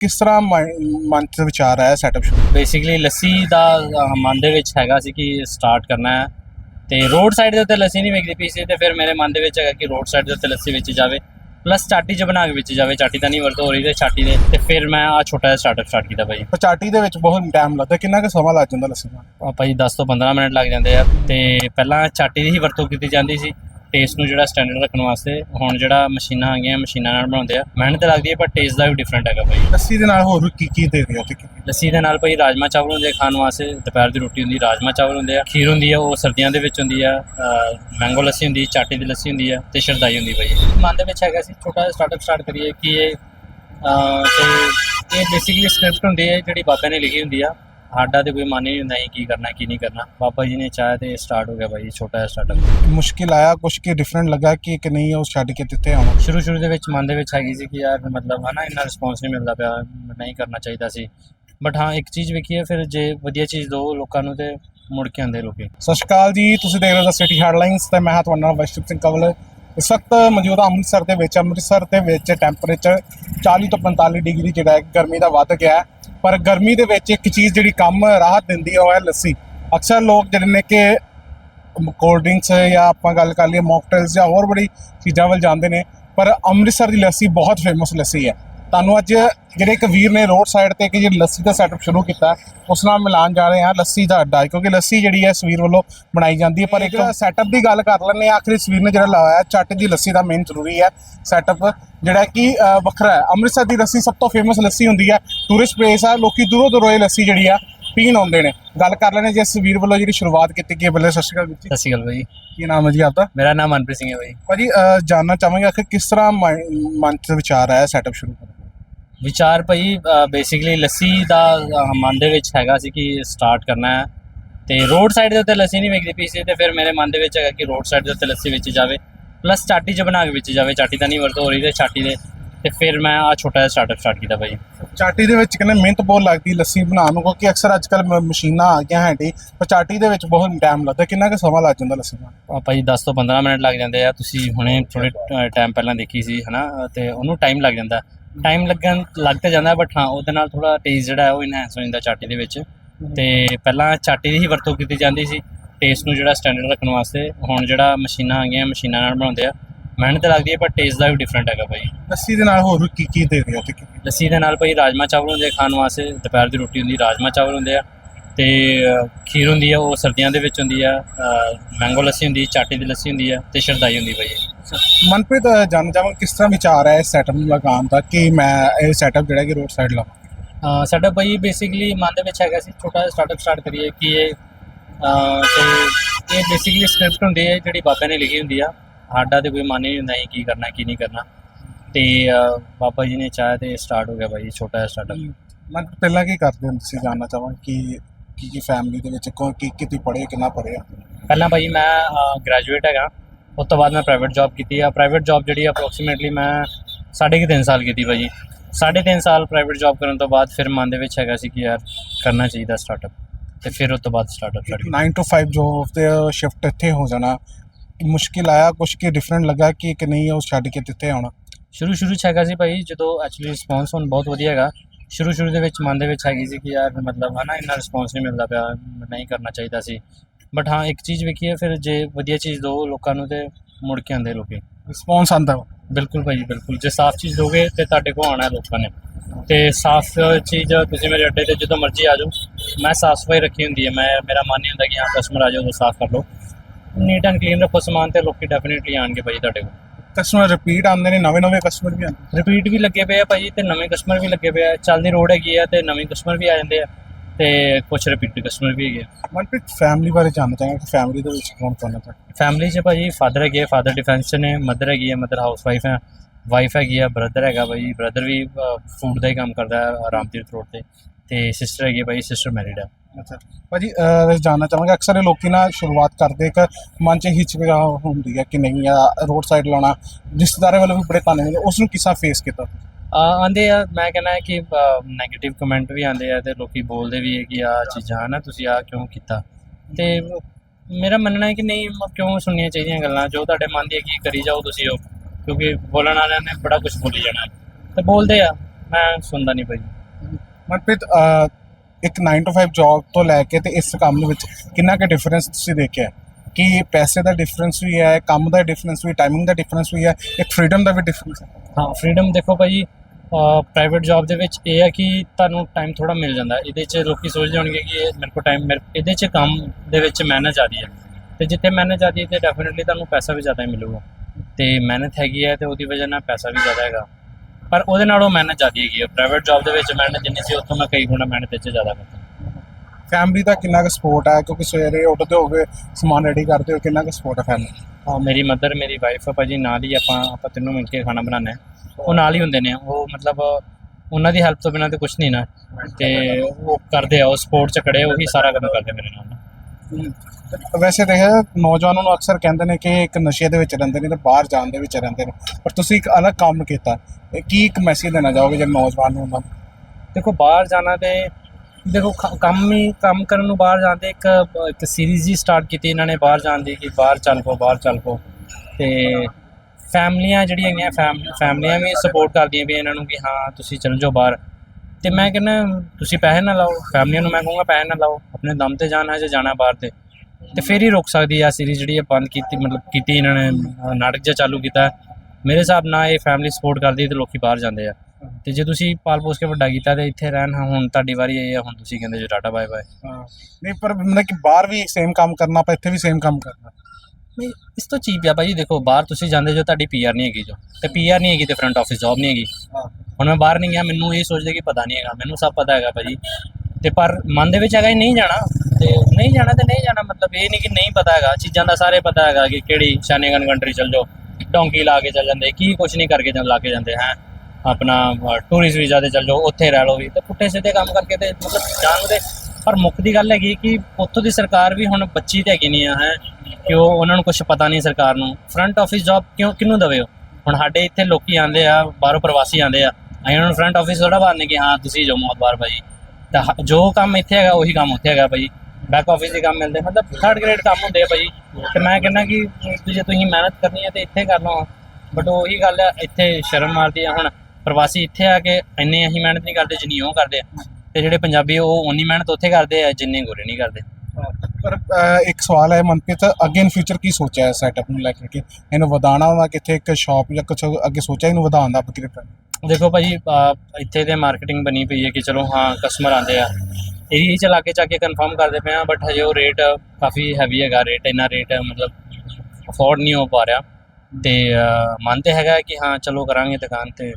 ਕਿਸ ਤਰ੍ਹਾਂ ਮਨ ਮਨ 'ਚ ਵਿਚਾਰ ਆਇਆ ਸੈਟਅਪ ਸ਼ੁਰੂ? ਬੇਸਿਕਲੀ ਲੱਸੀ ਦਾ ਅਹ, ਮਨ ਦੇ ਵਿੱਚ ਹੈਗਾ ਸੀ ਕਿ ਸਟਾਰਟ ਕਰਨਾ ਹੈ। ਤੇ ਰੋਡ ਸਾਈਡ ਦੇ ਉੱਤੇ ਲੱਸੀ ਨਹੀਂ ਵਿਕਦੀ ਪਈ ਸੀ ਤੇ ਫਿਰ ਮੇਰੇ ਮਨ ਦੇ ਵਿੱਚ ਹੈਗਾ ਕਿ ਰੋਡ ਸਾਈਡ ਦੇ ਉੱਤੇ ਲੱਸੀ ਵੇਚੀ ਜਾਵੇ। ਪਲੱਸ ਚਾਟੀ ਚ ਬਣਾ ਕੇ ਵੇਚੀ ਜਾਵੇ। ਚਾਟੀ ਤਾਂ ਨਹੀਂ ਵਰਤੋਂ ਹੋ ਰਹੀ ਤੇ ਚਾਟੀ ਦੇ ਤੇ ਫਿਰ ਮੈਂ ਆ ਛੋਟਾ ਜਿਹਾ ਸਟਾਰਟਅਪ ਸਟਾਰਟ ਕੀਤਾ ਭਾਈ। ਪਚਾਟੀ ਦੇ ਵਿੱਚ ਬਹੁਤ ਟਾਈਮ ਲੱਗਦਾ। ਕਿੰਨਾ ਕੁ ਸਮਾਂ ਲੱਗ ਜਾਂਦਾ ਲੱਸੀ ਬਣਾਉਣ? ਆਪਾਂ ਜੀ 10 ਤੋਂ 15 ਮਿੰਟ ਲੱਗ ਜਾਂਦੇ ਆ। ਤੇ ਪਹਿਲਾਂ ਚਾਟੀ ਦੀ ਹੀ ਵਰਤੋਂ ਕੀਤੀ ਜਾਂਦੀ ਸੀ। ਟੇਸਟ ਨੂੰ ਜਿਹੜਾ ਸਟੈਂਡਰਡ ਰੱਖਣ ਵਾਸਤੇ ਹੁਣ ਜਿਹੜਾ ਮਸ਼ੀਨਾਂ ਆ ਗਈਆਂ ਮਸ਼ੀਨਾਂ ਨਾਲ ਬਣਾਉਂਦੇ ਆ। ਮਿਹਨਤ ਲੱਗਦੀ ਹੈ ਪਰ ਟੇਸਟ ਦਾ ਵੀ ਡਿਫਰੈਂਟ ਹੈਗਾ ਭਾਈ। ਲੱਸੀ ਦੇ ਨਾਲ ਹੋਰ ਕੀ ਕੀ ਦੇ ਦਿਓ ਤੇ ਕੀ? ਕੀ? ਲੱਸੀ ਦੇ ਨਾਲ ਭਾਈ ਰਾਜਮਾ ਚਾਵਲ ਹੁੰਦੇ ਖਾਣ ਵਾਸਤੇ। ਦੁਪਹਿਰ ਦੀ ਰੋਟੀ ਹੁੰਦੀ ਰਾਜਮਾ ਚਾਵਲ ਹੁੰਦੇ ਆ। ਖੀਰ ਹੁੰਦੀ ਆ ਉਹ ਸਰਦੀਆਂ ਦੇ ਵਿੱਚ ਹੁੰਦੀ ਆ। ਮੈਂਗੋ ਲੱਸੀ ਹੁੰਦੀ ਚਾਟੀ ਦੀ ਲੱਸੀ ਹੁੰਦੀ ਆ ਤੇ ਸ਼ਰਦਾਈ ਹੁੰਦੀ ਭਾਈ। ਮਨ ਦੇ ਵਿੱਚ ਹੈਗਾ ਸੀ ਛੋਟਾ ਜਿਹਾ ਸਟਾਰਟਅਪ ਸਟਾਰਟ ਕਰੀਏ ਕਿ ਇਹ ਤੇ ਇਹ ਬੇਸਿਕਲੀ ਸਕ੍ਰਿਪਟ ਹੁੰਦੀ ਹੈ ਜਿਹੜੀ ਬਾਬਾ ਨੇ ਲਿਖੀ ਹੁੰਦੀ ਆ। ਸਾਡਾ ਤੇ ਕੋਈ ਮਨ ਹੀ ਨਹੀਂ ਹੁੰਦਾ ਸੀ ਕੀ ਕਰਨਾ ਕੀ ਨਹੀਂ ਕਰਨਾ। ਬਾਬਾ ਜੀ ਨੇ ਚਾਹਿਆ ਤੇ ਸਟਾਰਟ ਹੋ ਗਿਆ ਭਾਈ ਛੋਟਾ ਜਿਹਾ ਸਟਾਰਟਅਪ ਮੁਸ਼ਕਿਲ ਆਇਆ ਕੁਛ ਕੀ ਡਿਫਰੈਂਟ ਲੱਗਾ ਕਿ ਕਿ ਨਹੀਂ ਉਹ ਛੱਡ ਕੇ ਦਿੱਤੇ ਆਉਣਾ ਸ਼ੁਰੂ ਸ਼ੁਰੂ ਦੇ ਵਿੱਚ ਮਨ ਦੇ ਵਿੱਚ ਹੈਗੀ ਸੀ ਕਿ ਯਾਰ ਮਤਲਬ ਹਨਾ ਇੰਨਾ ਰਿਸਪੌਂਸ ਨਹੀਂ ਮਿਲਦਾ ਪਿਆ ਨਹੀਂ ਕਰਨਾ ਚਾਹੀਦਾ ਸੀ। ਬਟ ਹਾਂ ਇੱਕ ਚੀਜ਼ ਵੇਖੀ ਹੈ ਫਿਰ ਜੇ ਵਧੀਆ ਚੀਜ਼ ਦੋ ਲੋਕਾਂ ਨੂੰ ਤੇ ਮੁੜ ਕੇ ਆਉਂਦੇ ਲੋਕੀ। ਸਤਿ ਸ਼੍ਰੀ ਅਕਾਲ ਜੀ ਤੁਸੀਂ ਦੇਖ ਰਹੇ ਹੋ ਸਿਟੀ ਹੈਡਲਾਈਨਸ ਤੇ ਮੈਂ ਹਾਂ ਤੁਹਾਡਾ ਨਾਲ ਵੈਸ਼ਨਵ ਸਿੰਘ ਕਵਲ। ਇਸ ਵਕਤ ਮੌਜੂਦਾ ਅੰਮ੍ਰਿਤਸਰ ਦੇ ਵਿੱਚ। ਅੰਮ੍ਰਿਤਸਰ ਦੇ ਵਿੱਚ ਟੈਂਪਰੇਚਰ 40 ਤੋਂ 45 ਡਿਗਰੀ ਜਿਹੜਾ ਹੈ ਗਰਮੀ ਦਾ ਵੱਧ ਗਿਆ ਹੈ। ਪਰ ਗਰਮੀ ਦੇ ਵਿੱਚ ਇੱਕ ਚੀਜ਼ ਜਿਹੜੀ ਕੰਮ ਰਾਹਤ ਦਿੰਦੀ ਹੈ ਉਹ ਹੈ ਲੱਸੀ। ਅਕਸਰ ਲੋਕ ਜਿਹੜੇ ਨੇ ਕਿ ਕੋਲਡ ਡਰਿੰਕਸ ਜਾਂ ਆਪਾਂ ਗੱਲ ਕਰ ਲਈਏ ਮੌਕਟੇਲਸ ਜਾਂ ਹੋਰ ਬੜੀ ਚੀਜ਼ਾਂ ਵੱਲ ਜਾਂਦੇ ਨੇ, ਪਰ ਅੰਮ੍ਰਿਤਸਰ ਦੀ ਲੱਸੀ ਬਹੁਤ ਫੇਮਸ ਲੱਸੀ ਹੈ। ਤੁਹਾਨੂੰ ਅੱਜ ਜਿਹੜੇ ਇੱਕ ਵੀਰ ਨੇ ਰੋਡ ਸਾਈਡ ਤੇ ਕਿ ਜਿਹੜੀ ਲੱਸੀ ਦਾ ਸੈਟਅਪ ਸ਼ੁਰੂ ਕੀਤਾ ਉਸ ਨਾਲ ਮਿਲਾਨ ਜਾ ਰਹੇ ਹਾਂ ਲੱਸੀ ਦਾ ਅੱਡਾ ਕਿਉਂਕਿ ਲੱਸੀ ਜਿਹੜੀ ਹੈ ਸਵੀਰ ਵੱਲੋਂ ਬਣਾਈ ਜਾਂਦੀ ਹੈ ਪਰ ਇੱਕ ਸੈਟਅਪ ਦੀ ਗੱਲ ਕਰ ਲੈਂਦੇ ਹਾਂ ਆਖਰੀ ਸਵੀਰ ਨੇ ਜਿਹੜਾ ਲਾਇਆ ਚੱਟ ਦੀ ਲੱਸੀ ਦਾ ਮੇਨ ਜ਼ਰੂਰੀ ਹੈ ਸੈਟਅਪ ਜਿਹੜਾ ਕਿ ਵੱਖਰਾ ਹੈ। ਅੰਮ੍ਰਿਤਸਰ ਦੀ ਲੱਸੀ ਸਭ ਤੋਂ ਫੇਮਸ ਲੱਸੀ ਹੁੰਦੀ ਹੈ ਟੂਰਿਸਟ ਪਲੇਸ ਆ ਲੋਕੀ ਦੂਰੋਂ ਦੂਰੋਂ ਇਹ ਲੱਸੀ ਜਿਹੜੀ ਆ ਪੀਣ ਆਉਂਦੇ ਨੇ। ਗੱਲ ਕਰ ਲੈਂਦੇ ਜਿਸ ਵੀਰ ਵੱਲੋਂ ਜਿਹੜੀ ਸ਼ੁਰੂਆਤ ਕੀਤੀ ਗਈ ਹੈ। ਬੱਲੇ ਸਤਿ ਸ਼੍ਰੀ ਅਕਾਲ ਜੀ। ਸਤਿ ਸ਼੍ਰੀ ਅਕਾਲ ਭਾਈ ਕੀ ਨਾਮ ਹੈ ਜੀ ਆਪਦਾ? ਮੇਰਾ ਨਾਮ ਮਨਪ੍ਰੀਤ ਸਿੰਘ ਹੈ ਭਾਈ ਭਾਜੀ ਜਾਣਨਾ ਚਾਹਾਂਗੇ ਆਖਿਰ ਕਿਸ ਤਰ੍ਹਾਂ ਮਨ 'ਚ ਵਿਚਾਰ ਆਇਆ ਸੈਟਅਪ ਸ਼ੁਰੂ ਕਰਨ ਵਿਚਾਰ ਭਾਈ ਬੇਸਿਕਲੀ ਲੱਸੀ ਦਾ ਮਨ ਦੇ ਵਿੱਚ ਹੈਗਾ ਸੀ ਕਿ ਸਟਾਰਟ ਕਰਨਾ ਹੈ। ਤੇ ਰੋਡ ਸਾਈਡ ਦੇ ਉੱਤੇ ਲੱਸੀ ਨਹੀਂ ਵਿਕਦੀ ਪਈ ਸੀ ਤੇ ਫਿਰ ਮੇਰੇ ਮਨ ਦੇ ਵਿੱਚ ਹੈਗਾ ਕਿ ਰੋਡ ਸਾਈਡ ਦੇ ਉੱਤੇ ਲੱਸੀ ਵੇਚੀ ਜਾਵੇ। ਪਲੱਸ ਚਾਟੀ ਚ ਬਣਾ ਕੇ ਵੇਚੀ ਜਾਵੇ ਚਾਟੀ ਤਾਂ ਨਹੀਂ ਵਰਤੋਂ ਹੋ ਰਹੀ ਤੇ ਚਾਟੀ ਦੇ ਤੇ ਫਿਰ ਮੈਂ ਆ ਛੋਟਾ ਜਿਹਾ ਸਟਾਰਟਅਪ ਸਟਾਰਟ ਕੀਤਾ ਭਾਈ। ਚਾਟੀ ਦੇ ਵਿੱਚ ਕਹਿੰਦੇ ਮਿਹਨਤ ਬਹੁਤ ਲੱਗਦੀ ਲੱਸੀ ਬਣਾਉਣ ਨੂੰ ਕਿਉਂਕਿ ਅਕਸਰ ਅੱਜ ਕੱਲ ਮਸ਼ੀਨਾਂ ਆ ਗਈਆਂ ਹੈਂਡੀ ਪਰ ਚਾਟੀ ਦੇ ਵਿੱਚ ਬਹੁਤ ਟਾਈਮ ਲੱਗਦਾ ਕਿੰਨਾ ਕੁ ਸਮਾਂ ਲੱਗ ਜਾਂਦਾ ਲੱਸੀ ਬਣਾਉਣ ਜੀ 10 ਤੋਂ 15 ਮਿੰਟ ਲੱਗ ਜਾਂਦੇ ਆ ਤੁਸੀਂ ਹੁਣੇ ਥੋੜੇ ਟਾਈਮ ਪਹਿਲਾਂ ਦੇਖੀ ਸੀ ਹਨਾ? ਤੇ ਉਹਨੂੰ ਟਾਈਮ ਲੱਗ ਜਾਂਦਾ। ਟਾਈਮ ਲੱਗਣ ਲੱਗ ਤਾਂ ਜਾਂਦਾ ਬਟ ਹਾਂ ਉਹਦੇ ਨਾਲ ਥੋੜਾ ਟੇਸਟ ਜਿਹੜਾ ਹੈ ਉਹ ਇਨਹੈਂਸ ਹੋ ਜਾਂਦਾ ਚਾਟੀ ਦੇ ਵਿੱਚ। ਤੇ ਪਹਿਲਾਂ ਚਾਟੀ ਦੀ ਹੀ ਵਰਤੋਂ ਕੀਤੀ ਜਾਂਦੀ ਸੀ ਟੇਸਟ ਨੂੰ ਜਿਹੜਾ ਸਟੈਂਡਰਡ ਰੱਖਣ ਵਾਸਤੇ। ਹੁਣ ਜਿਹੜਾ ਮਸ਼ੀਨਾਂ ਆ ਗਈਆਂ ਮਸ਼ੀਨਾਂ ਨਾਲ ਬਣਾਉਂਦੇ ਆ। ਮਿਹਨਤ ਲੱਗਦੀ ਹੈ ਪਰ ਟੇਸਟ ਦਾ ਵੀ ਡਿਫਰੈਂਟ ਹੈਗਾ ਭਾਈ। ਲੱਸੀ ਦੇ ਨਾਲ ਹੋਰ ਕੀ ਕੀ ਦੇ ਦਿਓ ਤੇ? ਲੱਸੀ ਦੇ ਨਾਲ ਭਾਈ ਰਾਜਮਾ ਚਾਵਲ ਹੁੰਦੇ ਖਾਣ ਵਾਸਤੇ। ਦੁਪਹਿਰ ਦੀ ਰੋਟੀ ਹੁੰਦੀ ਰਾਜਮਾ ਚਾਵਲ ਹੁੰਦੇ ਆ। ਤੇ ਖੀਰ ਹੁੰਦੀ ਆ ਉਹ ਸਰਦੀਆਂ ਦੇ ਵਿੱਚ ਹੁੰਦੀ ਆ ਮੈਂਗੋ ਲੱਸੀ ਹੁੰਦੀ ਚਾਟੀ ਦੀ ਲੱਸੀ ਹੁੰਦੀ ਆ ਤੇ ਸ਼ਰਦਾਈ ਹੁੰਦੀ ਭਾਈ ਮਨਪ੍ਰੀਤ ਜਾਣਨਾ ਚਾਹਾਂਗਾ ਕਿਸ ਤਰ੍ਹਾਂ ਵਿਚਾਰ ਹੈ ਇਸ ਸੈਟਅਪ ਨੂੰ ਲਗਾਉਣ ਦਾ? ਕਿ ਮੈਂ ਇਹ ਸੈਟਅਪ ਜਿਹੜਾ ਕਿ ਰੋਡ ਸਾਈਡ ਲਾਵਾਂ ਸਾਡਾ ਭਾਈ ਬੇਸਿਕਲੀ ਮਨ ਦੇ ਵਿੱਚ ਹੈਗਾ ਸੀ ਛੋਟਾ ਜਿਹਾ ਸਟਾਰਟਅਪ ਸਟਾਰਟ ਕਰੀਏ ਕਿ ਇਹ ਤੇ ਇਹ ਬੇਸਿਕਲੀ ਸਕ੍ਰਿਪਟ ਹੁੰਦੀ ਹੈ ਜਿਹੜੀ ਬਾਬਾ ਨੇ ਲਿਖੀ ਹੁੰਦੀ ਆ। ਸਾਡਾ ਤੇ ਕੋਈ ਮਨ ਨਹੀਂ ਹੁੰਦਾ ਕੀ ਕਰਨਾ ਕੀ ਨਹੀਂ ਕਰਨਾ। ਤੇ ਬਾਬਾ ਜੀ ਨੇ ਚਾਹਿਆ ਤੇ ਸਟਾਰਟ ਹੋ ਗਿਆ ਭਾਈ ਛੋਟਾ ਜਿਹਾ ਸਟਾਰਟਅਪ ਮੈਂ ਪਹਿਲਾਂ ਕੀ ਕਰਦੇ ਹੁੰਦੇ ਸੀ ਜਾਣਨਾ ਚਾਹਾਂ ਕਿ ਕੀ ਕੀ ਫੈਮਿਲੀ ਦੇ ਵਿੱਚ ਕੌਣ ਕੀ ਕਿਤੇ ਪੜ੍ਹੇ ਕਿੰਨਾ ਪੜ੍ਹਿਆ ਪਹਿਲਾਂ ਭਾਈ ਮੈਂ ਗ੍ਰੈਜੂਏਟ ਹੈਗਾ। ਉਸ ਤੋਂ ਬਾਅਦ ਮੈਂ ਪ੍ਰਾਈਵੇਟ ਜੌਬ ਕੀਤੀ ਆ। ਪ੍ਰਾਈਵੇਟ ਜੌਬ ਜਿਹੜੀ ਅਪਰੋਕਸੀਮੇਟਲੀ ਮੈਂ ਸਾਢੇ ਕੁ ਤਿੰਨ ਸਾਲ ਕੀਤੀ ਭਾਜੀ। ਸਾਢੇ ਤਿੰਨ ਸਾਲ ਪ੍ਰਾਈਵੇਟ ਜੌਬ ਕਰਨ ਤੋਂ ਬਾਅਦ ਫਿਰ ਮਨ ਦੇ ਵਿੱਚ ਹੈਗਾ ਸੀ ਕਿ ਯਾਰ ਕਰਨਾ ਚਾਹੀਦਾ ਸਟਾਰਟਅਪ ਤੇ ਫਿਰ ਉਸ ਤੋਂ ਬਾਅਦ ਸਟਾਰਟਅਪ ਸਟਾਰਟ 9 to 5 ਜੋਬ ਤੇ ਸ਼ਿਫਟ ਇੱਥੇ ਹੋ ਜਾਣਾ। ਮੁਸ਼ਕਿਲ ਆਇਆ ਕੁਛ ਕੀ ਡਿਫਰੈਂਟ ਲੱਗਾ ਕਿ ਕਿ ਨਹੀਂ ਉਹ ਛੱਡ ਕੇ ਦਿੱਤੇ ਆਉਣਾ? ਸ਼ੁਰੂ ਸ਼ੁਰੂ ਚ ਹੈਗਾ ਸੀ ਭਾਈ ਜਦੋਂ ਐਕਚੁਅਲੀ ਰਿਸਪੌਂਸ ਹੁਣ ਬਹੁਤ ਵਧੀਆ ਹੈਗਾ। ਸ਼ੁਰੂ ਸ਼ੁਰੂ ਦੇ ਵਿੱਚ ਮਨ ਦੇ ਵਿੱਚ ਹੈਗੀ ਸੀ ਕਿ ਯਾਰ ਮਤਲਬ ਹਨਾ ਇੰਨਾ ਰਿਸਪੌਂਸ ਨਹੀਂ ਮਿਲਦਾ ਪਿਆ ਨਹੀਂ ਕਰਨਾ ਚਾਹੀਦਾ ਸੀ। ਬਟ ਹਾਂ ਇੱਕ ਚੀਜ਼ ਵੇਖੀ ਹੈ ਫਿਰ ਜੇ ਵਧੀਆ ਚੀਜ਼ ਦੋ ਲੋਕਾਂ ਨੂੰ ਤੇ ਮੁੜ ਕੇ ਆਉਂਦੇ ਲੋਕੀ। ਰਿਸਪੌਂਸ ਆਂਦਾ। ਬਿਲਕੁਲ ਭਾਈ ਬਿਲਕੁਲ। ਜੇ ਸਾਫ਼ ਚੀਜ਼ ਦੋਗੇ ਤੇ ਤੁਹਾਡੇ ਕੋਲ ਆਣਾ ਲੋਕਾਂ ਨੇ। ਤੇ ਸਾਫ਼ ਚੀਜ਼ ਤੁਸੀਂ ਮੇਰੇ ਅੱਡੇ ਤੇ ਜਦੋਂ ਮਰਜ਼ੀ ਆ ਜਾਓ। ਮੈਂ ਸਾਫ਼ ਸਫ਼ਾਈ ਰੱਖੀ ਹੁੰਦੀ ਹੈ। ਮੈਂ ਮੇਰਾ ਮਨ ਨਹੀਂ ਹੁੰਦਾ ਕਿ ਹਾਂ ਕਸਟਮਰ ਆ ਜਾਓ ਤਾਂ ਸਾਫ਼ ਕਰ ਲਓ। ਨੀਟ ਐਂਡ ਕਲੀਨ ਰੱਖੋ ਸਮਾਨ ਤੇ ਲੋਕੀ ਡੈਫੀਨਿਟਲੀ ਆਣਗੇ ਭਾਈ ਤੁਹਾਡੇ ਕੋਲ। ਕਸਟਮਰ ਰਿਪੀਟ ਆਉਂਦੇ ਨੇ ਨਵੇਂ ਨਵੇਂ ਕਸਟਮਰ ਵੀ ਆਉਂਦੇ ਰਿਪੀਟ ਵੀ ਲੱਗੇ ਪਏ ਆ ਭਾਜੀ ਤੇ ਨਵੇਂ ਕਸਟਮਰ ਵੀ ਲੱਗੇ ਪਏ ਆ। ਚੱਲਦੀ ਰੋਡ ਹੈਗੀ ਆ ਤੇ ਨਵੇਂ ਕਸਟਮਰ ਵੀ ਆ ਜਾਂਦੇ ਆ ਤੇ ਕੁਝ ਰਿਪੀਟ ਕਸਟਮਰ ਵੀ ਹੈਗੇ ਆ। ਮਨਪ੍ਰੀਤ ਫੈਮਿਲੀ ਬਾਰੇ ਜਾਣਨਾ ਚਾਹਾਂਗਾ ਕਿ ਫੈਮਿਲੀ ਦੇ ਵਿੱਚ ਕੌਣ ਕੌਣ ਹੈ ਤੁਹਾਡੇ? ਫੈਮਿਲੀ 'ਚ ਭਾਜੀ ਫਾਦਰ ਹੈਗੇ ਫਾਦਰ ਡਿਫੈਂਸ 'ਚ ਨੇ ਮਦਰ ਹੈਗੀ ਹੈ ਮਦਰ ਹਾਊਸ ਵਾਈਫ ਹੈ ਵਾਈਫ ਹੈਗੀ ਆ ਬ੍ਰਦਰ ਹੈਗਾ ਭਾਈ ਬ੍ਰਦਰ ਵੀ ਫੂਡ ਦਾ ਹੀ ਕੰਮ ਕਰਦਾ ਹੈ ਰਾਮਤੀਰਥ ਰੋਡ ਤੇ ਤੇ ਸਿਸਟਰ ਹੈਗੀ ਹੈ ਭਾਈ ਸਿਸਟਰ ਮੈਰਿਡ ਹੈ ਅੱਛਾ। ਭਾਜੀ ਅਹ, ਜਾਣਨਾ ਚਾਹਾਂਗਾ ਅਕਸਰ ਇਹ ਲੋਕੀ ਨਾ ਸ਼ੁਰੂਆਤ ਕਰਦੇ ਇੱਕ ਮਨ 'ਚ ਹਿਚਕਿਚਾਹਟ ਹੁੰਦੀ ਹੈ ਕਿ ਨਹੀਂ ਆ ਰੋਡ ਸਾਈਡ ਲਾਉਣਾ ਰਿਸ਼ਤੇਦਾਰਾਂ ਵੱਲੋਂ ਵੀ ਬੜੇ ਤਾਨੇ ਮਿਲਦੇ ਉਸ ਨੂੰ ਕਿਸਾ ਫੇਸ ਕੀਤਾ ਆਂਦੇ ਆ ਮੈਂ ਕਹਿੰਦਾ ਕਿ 네ਗੇਟਿਵ ਕਮੈਂਟ ਵੀ ਆਂਦੇ ਆ ਤੇ ਲੋਕੀ ਬੋਲਦੇ ਵੀ ਹੈ ਕਿ ਆ ਚੀਜ਼ਾਂ ਨਾ ਤੁਸੀਂ ਆ ਕਿਉਂ ਕੀਤਾ? ਤੇ ਮੇਰਾ ਮੰਨਣਾ ਹੈ ਕਿ ਨਹੀਂ ਮ- ਕਿਉਂ ਸੁਣਨੀਆਂ ਚਾਹੀਦੀਆਂ ਗੱਲਾਂ? ਜੋ ਤੁਹਾਡੇ ਮਨ ਦੀ ਹੈਗੀ ਕਰੀ ਜਾਓ ਤੁਸੀਂ ਉਹ ਕਿਉਂਕਿ ਬੋਲਣ ਵਾਲਿਆਂ ਨੇ ਬੜਾ ਕੁਝ ਬੋਲੀ ਜਾਣਾ। ਹੈ। ਤੇ ਬੋਲਦੇ ਆ ਮੈਂ ਸੁਣਦਾ ਨਹੀਂ ਭਾਈ ਮਨਪ੍ਰੀਤ ਅਹ, ਇੱਕ 9 ਟੂ 5 ਜੌਬ ਤੋਂ ਲੈ ਕੇ ਤੇ ਇਸ ਕੰਮ ਵਿੱਚ ਕਿੰਨਾ ਕੁ ਡਿਫਰੈਂਸ ਤੁਸੀਂ ਦੇਖਿਆ? ਕਿ ਪੈਸੇ ਦਾ ਡਿਫਰੈਂਸ ਵੀ ਹੈ, ਕੰਮ ਦਾ ਡਿਫਰੈਂਸ ਵੀ ਟਾਈਮਿੰਗ ਦਾ ਡਿਫਰੈਂਸ ਵੀ ਹੈ, ਇੱਕ ਫਰੀडम ਦਾ ਵੀ ਡਿਫਰੈਂਸ ਹੈ? ਹਾਂ ਫਰੀडम ਦੇਖੋ ਭਾਈ ਪ੍ਰਾਈਵੇਟ ਜੌਬ ਦੇ ਵਿੱਚ ਇਹ ਹੈ ਕਿ ਤੁਹਾਨੂੰ ਟਾਈਮ ਥੋੜਾ ਮਿਲ ਜਾਂਦਾ ਇਹਦੇ 'ਚ ਲੋਕੀ ਸੋਚਦੇ ਹੋਣਗੇ ਕਿ ਇਹ ਮੇਰੇ ਕੋਲ ਟਾਈਮ ਮੇਰੇ ਇਹਦੇ 'ਚ ਕੰਮ ਦੇ ਵਿੱਚ ਮਿਹਨਤ ਜ਼ਿਆਦੀ ਹੈ। ਤੇ ਜਿੱਥੇ ਮਿਹਨਤ ਜ਼ਿਆਦੀ ਹੈ, ਤੇ ਡੈਫੀਨਿਟਲੀ ਤੁਹਾਨੂੰ ਪੈਸਾ ਵੀ ਜ਼ਿਆਦਾ ਹੀ ਮਿਲੂਗਾ। ਤੇ ਮਿਹਨਤ ਹੈਗੀ ਹੈ ਤੇ ਉਹਦੀ ਵਜ੍ਹਾ ਨਾਲ ਪੈਸਾ ਵੀ ਜ਼ਿਆਦਾ ਹੈਗਾ। ਪਰ ਉਹਦੇ ਨਾਲੋਂ ਮਿਹਨਤ ਜ਼ਿਆਦੀ ਹੈਗੀ ਹੈ ਪ੍ਰਾਈਵੇਟ ਜੌਬ ਦੇ ਵਿੱਚ ਮਿਹਨਤ ਜਿੰਨੀ ਸੀ ਉੱਥੋਂ ਮੈਂ ਕਈ ਗੁਣਾ ਮਿਹਨਤ ਇਹ 'ਚ ਜ਼ਿਆਦਾ ਕਰਦਾ। ਫੈਮਿਲੀ ਦਾ ਕਿੰਨਾ ਕੁ ਸਪੋਰਟ ਹੈ ਕਿਉਂਕਿ ਸਵੇਰੇ ਉੱਠਦੇ ਹੋਗੇ ਸਮਾਨ ਰੈਡੀ ਕਰਦੇ ਹੋ ਕਿੰਨਾ ਕੁ ਸਪੋਰਟ ਹੈ ਫੈਮਿਲੀ ਹਾਂ ਮੇਰੀ ਮਦਰ ਮੇਰੀ ਵਾਈਫ ਆ ਭਾਜੀ ਨਾਲ ਹੀ ਆਪਾਂ ਆਪਾਂ ਤਿੰਨੋਂ ਮਿਲ ਕੇ ਖਾਣਾ ਬਣਾਉਂਦੇ ਹਾਂ। ਉਹ ਨਾਲ ਹੀ ਹੁੰਦੇ ਨੇ। ਉਹ ਮਤਲਬ ਉਹਨਾਂ ਦੀ ਹੈਲਪ ਤੋਂ ਬਿਨਾਂ ਤੇ ਕੁਝ ਨਹੀਂ ਨਾ। ਤੇ ਉਹ ਕਰਦੇ ਆ ਉਹ ਸਪੋਰਟ ਚ ਖੜੇ ਉਹੀ ਸਾਰਾ ਕੰਮ ਕਰਦੇ ਮੇਰੇ ਨਾਲ। ਵੈਸੇ ਦੇਖਿਆ ਨੌਜਵਾਨਾਂ ਨੂੰ ਅਕਸਰ ਕਹਿੰਦੇ ਨੇ ਕਿ ਇੱਕ ਨਸ਼ੇ ਦੇ ਵਿੱਚ ਰਹਿੰਦੇ ਨੇ ਤੇ ਬਾਹਰ ਜਾਣ ਦੇ ਵਿੱਚ ਰਹਿੰਦੇ ਨੇ। ਪਰ ਤੁਸੀਂ ਇੱਕ ਅਲੱਗ ਕੰਮ ਕੀਤਾ। ਕੀ ਇੱਕ ਮੈਸੇਜ ਦੇਣਾ ਚਾਹੋਗੇ ਜਿਹੜੇ ਨੌਜਵਾਨ ਨੂੰ ਉਹਨਾਂ ਨੂੰ ਦੇਖੋ, ਬਾਹਰ ਜਾਣਾ ਤੇ ਦੇਖੋ ਕੰਮ ਹੀ, ਕੰਮ ਕਰਨ ਨੂੰ ਬਾਹਰ ਜਾਂਦੇ ਇੱਕ ਇੱਕ ਸੀਰੀਜ਼ ਹੀ ਸਟਾਰਟ ਕੀਤੀ ਇਹਨਾਂ ਨੇ ਬਾਹਰ ਜਾਣ ਦੀ ਕਿ ਬਾਹਰ ਚੱਲ ਪੋ ਬਾਹਰ ਚੱਲ ਪੋ ਤੇ ਫੈਮਲੀਆਂ ਜਿਹੜੀਆਂ ਹੈਗੀਆਂ, ਫੈਮ, ਫੈਮਲੀਆਂ ਵੀ ਸਪੋਰਟ ਕਰਦੀਆਂ ਵੀ ਇਹਨਾਂ ਨੂੰ ਕਿ ਹਾਂ, ਤੁਸੀਂ ਚੱਲ ਜਾਓ ਬਾਹਰ। ਤੇ ਮੈਂ ਕਹਿੰਦਾ, ਤੁਸੀਂ ਪੈਸੇ ਨਾ ਲਾਓ, ਫੈਮਲੀਆਂ ਨੂੰ ਮੈਂ ਕਹੂੰਗਾ ਪੈਸੇ ਨਾ ਲਾਓ, ਆਪਣੇ ਦਮ ਤੇ ਜਾਣਾ ਹੈ ਜੇ ਜਾਣਾ ਬਾਹਰ ਤੇ। ਤੇ ਫਿਰ ਹੀ ਰੁਕ ਸਕਦੀ ਆ ਸੀਰੀਜ਼ ਜਿਹੜੀ ਇਹ ਬੰਦ ਕੀਤੀ, ਮਤਲਬ ਕੀਤੀ ਇਹਨਾਂ ਨੇ, ਨਾਟਕ ਜਿਹਾ ਚਾਲੂ ਕੀਤਾ। ਮੇਰੇ ਹਿਸਾਬ ਨਾਲ ਇਹ ਫੈਮਿਲੀ ਸਪੋਰਟ ਕਰਦੀ ਤੇ ਲੋਕੀ ਬਾਹਰ ਜਾਂਦੇ ਆ। ਤੇ ਜੇ ਤੁਸੀਂ ਪਾਲ ਪੋਸ ਕੇ ਵੱਡਾ ਕੀਤਾ ਤੇ ਇੱਥੇ ਰਹਿਣ ਹੁਣ ਤੁਹਾਡੀ ਵਾਰੀ ਆਈ ਆ ਹੁਣ ਤੁਸੀਂ ਕਹਿੰਦੇ ਜੋ ਟਾਟਾ ਬਾਏ ਬਾਏ। ਹਾਂ। ਨਹੀਂ ਪਰ ਮਤਲਬ ਕਿ ਬਾਹਰ ਵੀ ਸੇਮ ਕੰਮ ਕਰਨਾ ਆਪਾਂ ਇੱਥੇ ਵੀ ਸੇਮ ਕੰਮ ਕਰਨਾ। ਨਹੀਂ ਇਸ ਤੋਂ ਚੀਪ ਆ ਭਾਈ ਦੇਖੋ ਬਾਹਰ ਤੁਸੀਂ ਜਾਂਦੇ ਜੋ ਤੁਹਾਡੀ ਪੀਆਰ ਨਹੀਂ ਹੈਗੀ ਜੋ। ਤੇ ਪੀਆਰ ਨਹੀਂ ਹੈਗੀ ਤੇ ਫਰੰਟ ਆਫਿਸ ਜੌਬ ਨਹੀਂ ਹੈਗੀ। ਹੁਣ ਮੈਂ ਬਾਹਰ ਨਹੀਂ ਗਿਆ ਮੈਨੂੰ ਇਹ ਸੋਚਦੇ ਕਿ ਪਤਾ ਨਹੀਂ ਹੈਗਾ ਮੈਨੂੰ ਸਭ ਪਤਾ ਹੈਗਾ ਭਾਜੀ। ਤੇ ਪਰ ਮਨ ਦੇ ਵਿੱਚ ਹੈਗਾ ਹੀ ਨਹੀਂ ਜਾਣਾ ਤੇ ਨਹੀਂ ਜਾਣਾ ਤੇ ਨਹੀਂ ਜਾਣਾ ਮਤਲਬ ਇਹ ਨਹੀਂ ਕਿ ਨਹੀਂ ਪਤਾ ਹੈਗਾ ਚੀਜ਼ਾਂ ਦਾ ਸਾਰੇ ਪਤਾ ਹੈਗਾ ਕਿ ਕਿਹੜੀ ਸ਼ਾਨੇਗਨ ਕੰਟਰੀ ਚੱਲ ਜਾਓ। ਡੋਂਕੀ ਲਾ ਕੇ ਚੱਲ ਜਾਂਦੇ ਕੀ ਕੁਛ ਨਹੀਂ ਕਰਕੇ ਜਾਂ ਲਾ ਕੇ ਜਾਂਦੇ, ਹੈ। ਆਪਣਾ ਟੂਰਿਸਟ ਵੀਜ਼ਾ ਤੇ ਚੱਲ ਜਾਓ ਉੱਥੇ ਰਹਿ ਲਓ ਵੀ, ਤੇ ਪੁੱਠੇ ਸਿੱਧੇ ਕੰਮ ਕਰਕੇ ਤੇ ਮਤਲਬ ਜਾਣਦੇ ਪਰ ਮੁੱਖ ਦੀ ਗੱਲ ਹੈਗੀ ਕਿ ਉੱਥੋਂ ਦੀ ਸਰਕਾਰ ਵੀ ਹੁਣ ਬੱਚੀ ਤੇ ਹੈਗੀ ਨਹੀਂ ਆ, ਹੈ। ਕਿ ਉਹ ਉਹਨਾਂ ਨੂੰ ਕੁਝ ਪਤਾ ਨਹੀਂ ਸਰਕਾਰ ਨੂੰ। ਫਰੰਟ ਆਫਿਸ ਜੌਬ ਕਿਉਂ, ਕਿਹਨੂੰ ਦਵੇ ਉਹ? ਹੁਣ ਸਾਡੇ ਇੱਥੇ ਲੋਕੀ ਆਉਂਦੇ ਆ, ਬਾਹਰੋਂ ਪ੍ਰਵਾਸੀ ਆਉਂਦੇ ਆ। ਅਸੀਂ ਉਹਨਾਂ ਨੂੰ ਫਰੰਟ ਆਫਿਸ ਥੋੜਾ ਬਾਰਨੇ ਕਿ ਹਾਂ, ਤੁਸੀਂ ਜੋ ਮੌਤਬਾਰ ਭਾਈ। ਤਾਂ ਜੋ ਕੰਮ ਇੱਥੇ ਹੈਗਾ, ਉਹੀ ਕੰਮ ਉੱਥੇ ਹੈਗਾ ਭਾਈ। ਬੈਕ ਆਫਿਸ ਦੇ ਕੰਮ ਮਿਲਦੇ ਮਤਲਬ ਥਰਡ ਗ੍ਰੇਡ ਕੰਮ ਹੁੰਦੇ ਆ ਭਾਈ ਤੇ ਮੈਂ ਕਹਿੰਦਾ ਕਿ ਜੇ ਤੁਸੀਂ ਮਿਹਨਤ ਕਰਨੀ ਹੈ ਤੇ ਇੱਥੇ ਕਰ ਲਓ। ਬਟ ਉਹੀ ਗੱਲ ਹੈ ਇੱਥੇ ਸ਼ਰਮ ਮਾਰਦੀ ਆ। ਹੁਣ ਪ੍ਰਵਾਸੀ ਇੱਥੇ ਆ ਕੇ ਇੰਨੇ ਅਸੀਂ ਮਿਹਨਤ ਨਹੀਂ ਕਰਦੇ ਜਿੰਨੀ ਉਹ ਕਰਦੇ ਆ। ਤੇ ਜਿਹੜੇ ਪੰਜਾਬੀ ਉਹ ਉਨੀ ਮਿਹਨਤ ਉੱਥੇ ਕਰਦੇ ਆ ਜਿੰਨੀ ਗੋਰੇ ਨਹੀਂ ਕਰਦੇ। ਪਰ ਇੱਕ ਸਵਾਲ ਹੈ ਮਨਪ੍ਰੀਤ ਅੱਗੇ ਇਨ ਫਿਊਚਰ ਕੀ ਸੋਚਿਆ ਹੈ ਸੈਟਅਪ ਨੂੰ ਲੈ ਕੇ ਕਿ ਇਹਨੂੰ ਵਧਾਉਣਾ ਵਾ ਕਿੱਥੇ ਇੱਕ ਸ਼ਾਪ ਜਾਂ ਕੁਝ ਅੱਗੇ ਸੋਚਿਆ ਇਹਨੂੰ ਵਧਾਉਣ ਦਾ ਕਰਨਾ ਦੇਖੋ ਭਾਜੀ ਇੱਥੇ ਤੇ ਮਾਰਕੀਟਿੰਗ ਬਣੀ ਪਈ ਹੈ ਕਿ ਚਲੋ ਹਾਂ ਕਸਟਮਰ ਆਉਂਦੇ ਆ। ਏਰੀਆ ਚ ਲਾ ਕੇ ਚਾ ਕੇ ਕਨਫਰਮ ਕਰਦੇ ਪਏ ਆ ਬਟ ਹਜੇ ਉਹ ਰੇਟ ਕਾਫੀ ਹੈਵੀ ਹੈਗਾ ਰੇਟ ਇੰਨਾ ਰੇਟ ਮਤਲਬ ਅਫੋਰਡ ਨਹੀਂ ਹੋ ਪਾ ਰਿਹਾ। ਤੇ ਅਹ, ਮਨ ਤੇ ਹੈਗਾ ਕਿ ਹਾਂ ਚਲੋ ਕਰਾਂਗੇ ਦੁਕਾਨ ਤੇ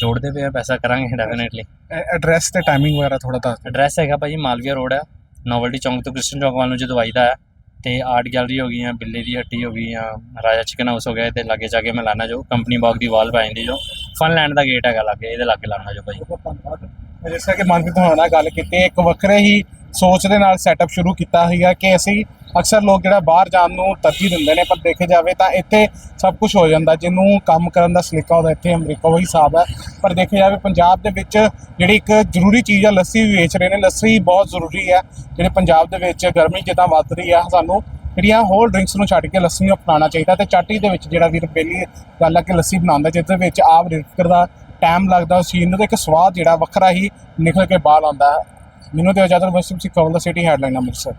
ਜੋੜਦੇ ਪਏ ਆ ਪੈਸਾ ਕਰਾਂਗੇ ਡੈਫੀਨਿਟਲੀ ਐਡਰੈਸ ਤੇ ਟਾਈਮਿੰਗ ਵਗੈਰਾ ਥੋੜਾ ਦੱਸ ਐਡਰੈਸ ਹੈਗਾ ਭਾਜੀ ਮਾਲਵੀਆ ਰੋਡ ਹੈ ਨੋਵਲਟੀ ਚੌਂਕ ਤੋਂ ਕ੍ਰਿਸ਼ਨ ਚੌਕ ਵੱਲ ਨੂੰ ਜਦੋਂ ਆਈਦਾ ਹੈ। ਤੇ ਆਰਟ ਗੈਲਰੀ ਹੋ ਗਈ ਆ ਬਿੱਲੇ ਦੀ ਹੱਟੀ ਹੋ ਗਈ ਆ ਰਾਜਾ ਚਿਕਨ ਹਾਊਸ ਹੋ ਗਿਆ ਤੇ ਲਾਗੇ ਜਾ ਕੇ ਮੈਂ ਲਾਣਾ ਜੋ ਕੰਪਨੀ ਬਾਗ ਦੀ ਵਾਲ ਪੈ ਜਾਂਦੀ ਜੋ। ਫਨ ਲੈਂਡ ਦਾ ਗੇਟ ਹੈਗਾ ਲਾਗੇ, ਇਹਦੇ ਲਾਗੇ ਲਾਣਾ ਜੋ ਭਾਜੀ ਬਹੁਤ ਜਿਸ ਤਰ੍ਹਾਂ ਕਿ ਮਨਪ੍ਰੀਤ ਹੋਣਾ ਗੱਲ ਕੀਤੀ, ਇੱਕ ਵੱਖਰੇ ਹੀ ਸੋਚ ਦੇ ਨਾਲ ਸੈਟਅਪ ਸ਼ੁਰੂ ਕੀਤਾ ਸੀਗਾ ਕਿ ਅਸੀਂ ਅਕਸਰ ਲੋਕ ਜਿਹੜਾ ਬਾਹਰ ਜਾਣ ਨੂੰ ਤਰਜੀਹ ਦਿੰਦੇ ਨੇ, ਪਰ ਦੇਖੇ ਜਾਵੇ ਤਾਂ ਇੱਥੇ ਸਭ ਕੁਝ ਹੋ ਜਾਂਦਾ, ਜਿਹਨੂੰ ਕੰਮ ਕਰਨ ਦਾ ਸਲੀਕਾ ਉਹਦਾ ਇੱਥੇ ਅਮਰੀਕਾ ਉਹੀ ਹਿਸਾਬ ਹੈ ਪਰ ਦੇਖੇ ਜਾਵੇ ਪੰਜਾਬ ਦੇ ਵਿੱਚ ਜਿਹੜੀ ਇੱਕ ਜ਼ਰੂਰੀ ਚੀਜ਼ ਆ, ਲੱਸੀ ਵੀ ਵੇਚ ਰਹੇ ਨੇ, ਲੱਸੀ ਬਹੁਤ ਜ਼ਰੂਰੀ ਹੈ ਜਿਹੜੇ ਪੰਜਾਬ ਦੇ ਵਿੱਚ ਗਰਮੀ ਜਿੱਦਾਂ ਵੱਧ ਰਹੀ ਹੈ ਸਾਨੂੰ ਜਿਹੜੀਆਂ ਹੋਰ ਡਰਿੰਕਸ ਨੂੰ ਛੱਡ ਕੇ ਲੱਸੀ ਨੂੰ ਅਪਣਾਉਣਾ ਚਾਹੀਦਾ ਤੇ ਚਾਟੀ ਦੇ ਵਿੱਚ ਜਿਹੜਾ ਵੀਰ ਬੇਲੀ ਗੱਲ ਆ ਕਿ ਲੱਸੀ ਬਣਾਉਂਦਾ ਜਿਸ ਦੇ ਵਿੱਚ ਆਪ ਰਿਫਕਰ ਦਾ ਟਾਈਮ ਲੱਗਦਾ, ਉਸ ਚੀਜ਼ ਨੂੰ ਤੇ ਇੱਕ ਸਵਾਦ ਜਿਹੜਾ ਵੱਖਰਾ ਹੀ ਨਿਕਲ ਕੇ ਬਾਹਰ ਆਉਂਦਾ ਹੈ। ਮੈਨੂੰ ਤੇ ਇਜਾਜ਼ਤ ਬਸ ਤੁਸੀਂ ਕਵਲ ਦਾ ਸਿਟੀ ਹੈਡਲਾਈਨ ਅੰਮ੍ਰਿਤਸਰ।